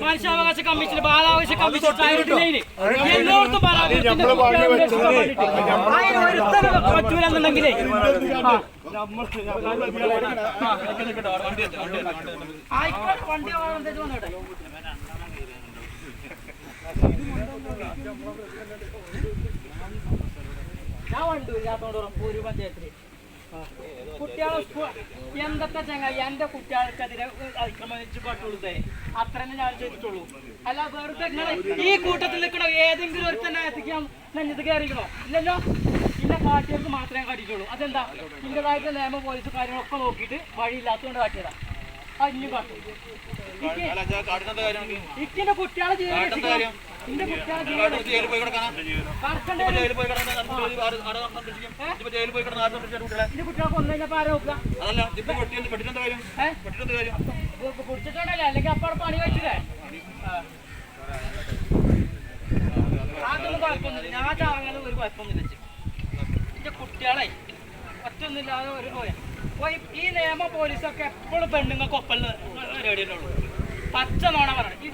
മനുഷ്യാവകാശ കമ്മീഷൻ ബാലാവകാശ കമ്മീഷൻ എല്ലായിടത്തും പറ്റൂലെന്നുണ്ടെങ്കിലേ. ആയിക്കോട്ടെ വണ്ടി വന്നോട്ടെ ഞാൻ വണ്ടു ഇല്ലാത്തോണ്ട് ഒരു പഞ്ചായത്തിൽ. കുട്ടികളെ എന്തൊക്കെ ചങ്ങായി? എന്റെ കുട്ടികൾക്കെതിരെ അതിക്രമിച്ച് പട്ടുള്ളൂ അത്ര തന്നെ ഞാൻ ചെയ്തിട്ടുള്ളൂ അല്ല വെറുതെ ഇങ്ങൾ ഈ കൂട്ടത്തിൽ നിൽക്കണോ ഏതെങ്കിലും ഒരു തന്നെ എത്തിക്കാൻ നെഞ്ഞത് കയറിക്കണോ? ഇല്ലല്ലോ. ഇല്ല കാട്ടിയവർക്ക് മാത്രമേ കാട്ടിയിട്ടുള്ളൂ അതെന്താ? ഇന്റേതായിട്ട് നിയമ പോലീസ് കാര്യങ്ങളൊക്കെ നോക്കിയിട്ട് വഴിയില്ലാത്തതുകൊണ്ട് കാട്ടിയതാ. അഞ്ഞു കാട്ടും. ഇക്കിന്റെ കുട്ടികളെ രക്ഷിക്കണം. ഇന്റെ കുട്ടികളെ? ഇന്റെ കുട്ടികളെ കൊന്നു കഴിഞ്ഞപ്പോ ആരാ നോക്കുക? അതൊന്നും അങ്ങനെ ഒരു കുഴപ്പമൊന്നുമില്ല ചെ. എന്റെ കുട്ടികളെ ഒറ്റൊന്നുമില്ലാതെ ഒരു പോയ പോയി ഈ നിയമ പോലീസൊക്കെ എപ്പോഴും പെണ്ണുങ്ങൾക്ക് ഒപ്പം ഉള്ളൂ പച്ച നോണ പറയണം. ഈ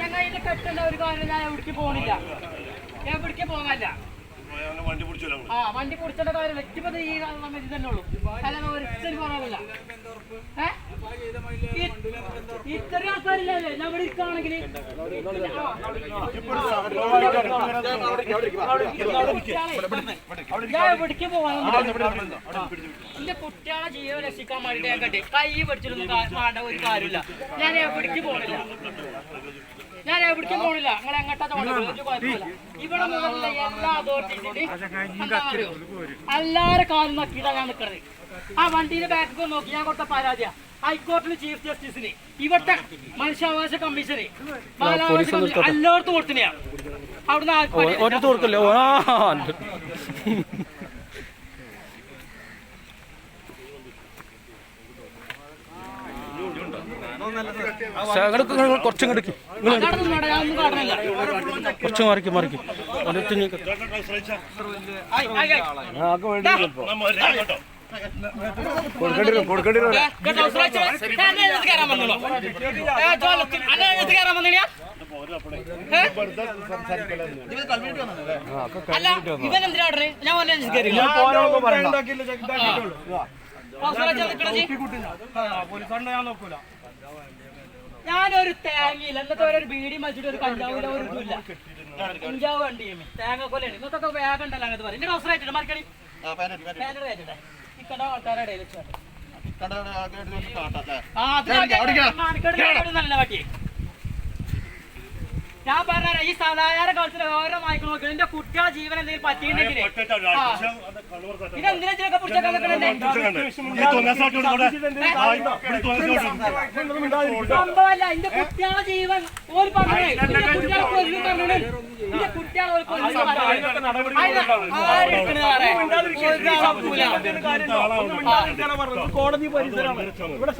ഞങ്ങൾ ഇതിന്റെ കെട്ടേണ്ട ഒരു കാര്യം ഞാൻ എവിടേക്ക് പോണില്ല. എവിടേക്ക് പോകാനില്ല. ആ വണ്ടി കുടിച്ചേണ്ട കാര്യം വ്യക്തിപത ഈ ഇത് തന്നെ ഉള്ളൂ. അല്ലാതെ ഒരിക്കലും ഇത്രയും ഇരിക്കുകയാണെങ്കിൽ ഞാൻ എന്റെ കുട്ടികളെ ജീവൻ രക്ഷിക്കാൻ വേണ്ടിട്ട് ഞാൻ കണ്ടേ കൈ പിടിച്ചിട്ടൊന്നും വേണ്ട ഒരു കാര്യമില്ല. ഞാൻ എവിടേക്ക് പോണില്ല. ഞാൻ എവിടേക്കും പോണില്ല. നിങ്ങൾ എങ്ങോട്ടാ തോന്നുന്നത് കുഴപ്പമില്ല. ഇവിടെ മുതലുള്ള എല്ലാ അതോറിറ്റീസിന്റെയും എല്ലാവരും കാലും നക്കിയിട്ടാ ഞാൻ നിൽക്കുന്നത് ആ വണ്ടിയുടെ ബാക്ക് നോക്കി ഞാൻ കൊടുത്ത പരാതിയാ. ഹൈക്കോർട്ടിൽ ചീഫ് ജസ്റ്റിസിന് ഇവിടുത്തെ മനുഷ്യാവകാശ കമ്മീഷന് ബാലാവകാശ കമ്മീഷൻ എല്ലായിടത്തും കൊടുത്തിനെയാ അവിടുന്ന് കൊടുക്കല്ലേ? ചോലത്തിൽ. അന്നെ ഇതിനകത്ത് കയറാൻ വന്നില്ല? ഏ? അല്ല, ഇവൻ എന്തിനാ ഓടണേ? ഞാൻ. ആ, സുരേഷ് നിക്കണ ജി. ഞാനൊരു തേങ്ങയില്ല. എന്നിട്ട് ഒരു ബീഡി മച്ചിട്ട് ഒരു കഞ്ചാവില്ല ഒരു ഇതുമില്ല കഞ്ചാവ് വണ്ടി തേങ്ങ കൊല്ലാണ് ഇന്നത്തൊക്കെ വേഗം ഉണ്ടല്ലോ അങ്ങനത്തെ പറയും എന്റെ അവസരമായിട്ടുണ്ട് മറിക്കണി മറക്കണി ഇക്കണ്ട ആൾക്കാരുടെ ഇടയിൽ വെച്ചാണ് ആ, നല്ല പറ്റി ഞാൻ പറഞ്ഞ ഈ സാധാരണ കാലത്തിൽ ഓരോ നായ്ക്കൾ നോക്കണം എന്റെ കുട്ടികളെ ജീവൻ എന്തെങ്കിലും പറ്റിയിട്ടുണ്ടെങ്കിൽ ഇതെന്തിനാ സംഭവമല്ല എന്റെ കുട്ടികളെ ജീവൻ ഒരു പറഞ്ഞു എന്റെ കുട്ടികളെ കൊല്ലും പറഞ്ഞേ എന്റെ കുട്ടികളെ ഒരു കൊല്ലും ആരെടുക്കണ ഒരു കുഴപ്പമില്ല. കോടതി പരിസരമാണ് ഇവിടെ